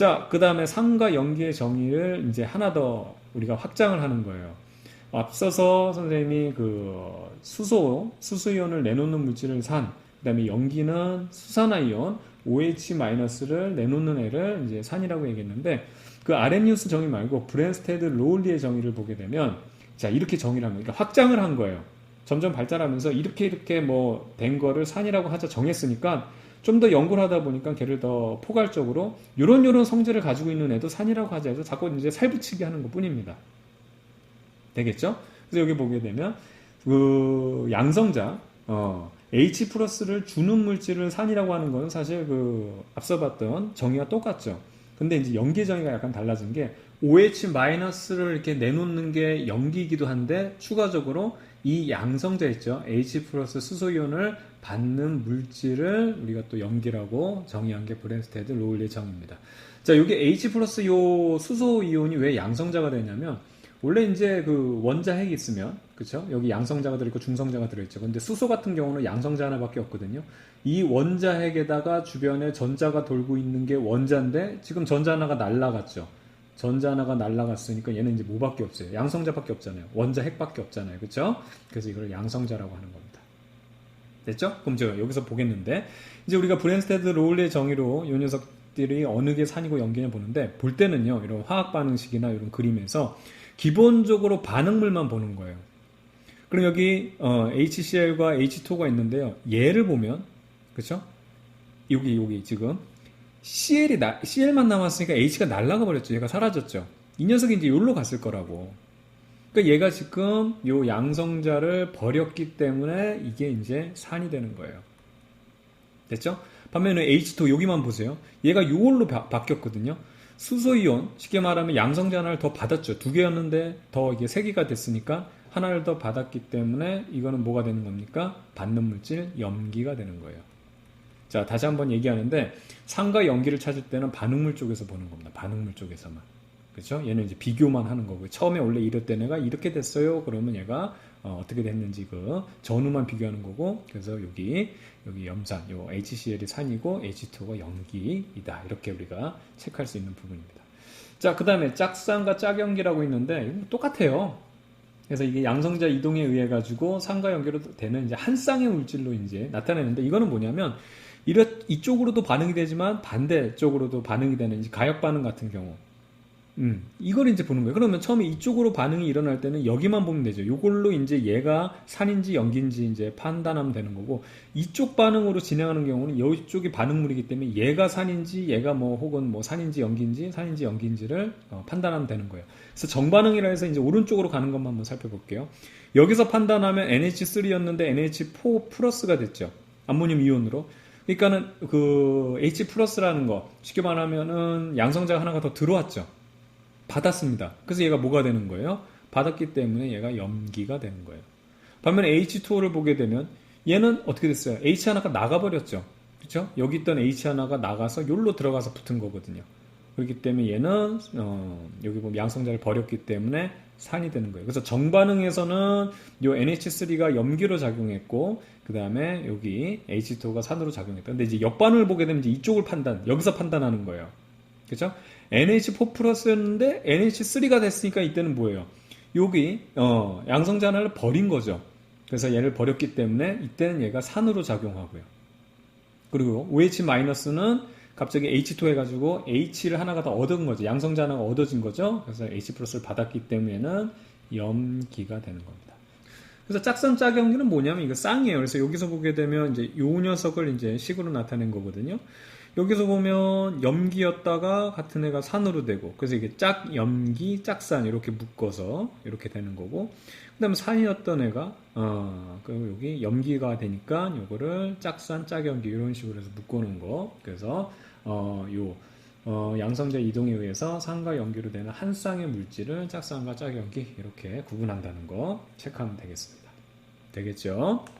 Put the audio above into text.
자, 그 다음에 산과 연기의 정의를 이제 하나 더 우리가 확장을 하는 거예요. 앞서서 선생님이 그 수소, 수소이온을 내놓는 물질을 산, 그 다음에 연기는 수산화이온, OH-를 내놓는 애를 이제 산이라고 얘기했는데 그 아렌뉴스 정의 말고 브랜스테드 로울리의 정의를 보게 되면 자 이렇게 정의를 하면 그러니까 확장을 한 거예요. 점점 발달하면서 이렇게 이렇게 뭐 된 거를 산이라고 하자 정했으니까 좀 더 연구를 하다 보니까 걔를 더 포괄적으로 요런 요런 성질을 가지고 있는 애도 산이라고 하자 해서 자꾸 이제 살붙이게 하는 것 뿐입니다. 되겠죠? 그래서 여기 보게 되면 그 양성자 어, H 플러스를 주는 물질을 산이라고 하는 것은 사실 그 앞서 봤던 정의가 똑같죠. 근데 이제 연기 정의가 약간 달라진 게 OH 마이너스를 이렇게 내놓는 게 연기이기도 한데 추가적으로 이 양성자 있죠. H 플러스 수소이온을 받는 물질을 우리가 또 연기라고 정의한 게 브랜스테드 로울리 정의입니다. 자, 여기 H 플러스 요 수소이온이 왜 양성자가 되냐면 원래 이제 그 원자핵이 있으면 그렇죠? 여기 양성자가 들어있고 중성자가 들어있죠. 근데 수소 같은 경우는 양성자 하나밖에 없거든요. 이 원자핵에다가 주변에 전자가 돌고 있는 게 원자인데 지금 전자 하나가 날라갔죠. 전자 하나가 날라갔으니까 얘는 이제 뭐밖에 없어요. 양성자밖에 없잖아요. 원자핵밖에 없잖아요. 그렇죠? 그래서 이걸 양성자라고 하는 겁니다. 됐죠? 그럼 제가 여기서 보겠는데 이제 우리가 브랜스테드 로울의 정의로 이 녀석들이 어느 게 산이고 연기냐 보는데 볼 때는요. 이런 화학 반응식이나 이런 그림에서 기본적으로 반응물만 보는 거예요. 그럼 여기 어, HCl과 H2가 있는데요. 얘를 보면 그렇죠? 여기 여기 지금 CL이 나, CL만 남았으니까 H가 날라가 버렸죠. 얘가 사라졌죠. 이 녀석이 이제 여기로 갔을 거라고. 그러니까 얘가 지금 요 양성자를 버렸기 때문에 이게 이제 산이 되는 거예요. 됐죠? 반면에 H2 여기만 보세요. 얘가 요걸로 바, 바뀌었거든요. 수소이온 쉽게 말하면 양성자 하나를 더 받았죠. 두 개였는데 더 이게 세 개가 됐으니까 하나를 더 받았기 때문에 이거는 뭐가 되는 겁니까? 받는 물질 염기가 되는 거예요. 자 다시 한번 얘기하는데 산과 연기를 찾을 때는 반응물 쪽에서 보는 겁니다. 반응물 쪽에서만. 그렇죠? 얘는 이제 비교만 하는 거고 처음에 원래 이랬던 애가 이렇게 됐어요. 그러면 얘가 어, 떻게 됐는지 그 전후만 비교하는 거고 그래서 여기 여기 염산 요 HCl이 산이고 H2가 염기이다 이렇게 우리가 체크할 수 있는 부분입니다. 자 그 다음에 짝산과 짝연기라고 있는데 똑같아요. 그래서 이게 양성자 이동에 의해 가지고 산과 연기로 되는 이제 한 쌍의 물질로 이제 나타내는데 이거는 뭐냐면 이렇 이쪽으로도 반응이 되지만 반대쪽으로도 반응이 되는 가역 반응 같은 경우 음, 이걸 이제 보는 거예요. 그러면 처음에 이쪽으로 반응이 일어날 때는 여기만 보면 되죠. 이걸로 이제 얘가 산인지 연기인지 이제 판단하면 되는 거고, 이쪽 반응으로 진행하는 경우는 이쪽이 반응물이기 때문에 얘가 산인지, 얘가 뭐 혹은 뭐 산인지 연기인지, 산인지 연기인지를 어, 판단하면 되는 거예요. 그래서 정반응이라 해서 이제 오른쪽으로 가는 것만 한번 살펴볼게요. 여기서 판단하면 NH3였는데 NH4 플러스가 됐죠. 암모늄 이온으로. 그러니까는 그 H 플러스라는 거 쉽게 말하면은 양성자가 하나가 더 들어왔죠. 받았습니다. 그래서 얘가 뭐가 되는 거예요? 받았기 때문에 얘가 염기가 되는 거예요. 반면에 H2O를 보게 되면 얘는 어떻게 됐어요? H 하나가 나가버렸죠. 그렇죠? 여기 있던 H 하나가 나가서 여기로 들어가서 붙은 거거든요. 그렇기 때문에 얘는 어, 여기 보면 양성자를 버렸기 때문에 산이 되는 거예요. 그래서 정반응에서는 요 NH3가 염기로 작용했고 그 다음에 여기 H2가 산으로 작용했다. 근데 이제 역반응을 보게 되면 이제 이쪽을 판단, 여기서 판단하는 거예요. 그렇죠? NH4 플러스였는데 NH3가 됐으니까 이때는 뭐예요? 여기 어, 양성자 하나를 버린 거죠. 그래서 얘를 버렸기 때문에 이때는 얘가 산으로 작용하고요. 그리고 OH 마이너스는 갑자기 H2 해가지고 H를 하나가 더 얻은 거죠. 양성자 하나가 얻어진 거죠. 그래서 H 플러스를 받았기 때문에는 염기가 되는 겁니다. 그래서 짝선 짝연기는 뭐냐면 이거 쌍이에요. 그래서 여기서 보게 되면 이제 요 녀석을 이제 식으로 나타낸 거거든요. 여기서 보면 염기였다가 같은 애가 산으로 되고 그래서 이게 짝 염기 짝산 이렇게 묶어서 이렇게 되는 거고 그다음에 산이었던 애가 어 그리고 여기 염기가 되니까 요거를 짝산 짝염기 이런 식으로 해서 묶어놓은 거 그래서 어요 어, 양성자 이동에 의해서 산과 염기로 되는 한 쌍의 물질을 짝산과 짝염기 이렇게 구분한다는 거 체크하면 되겠습니다. 되겠죠?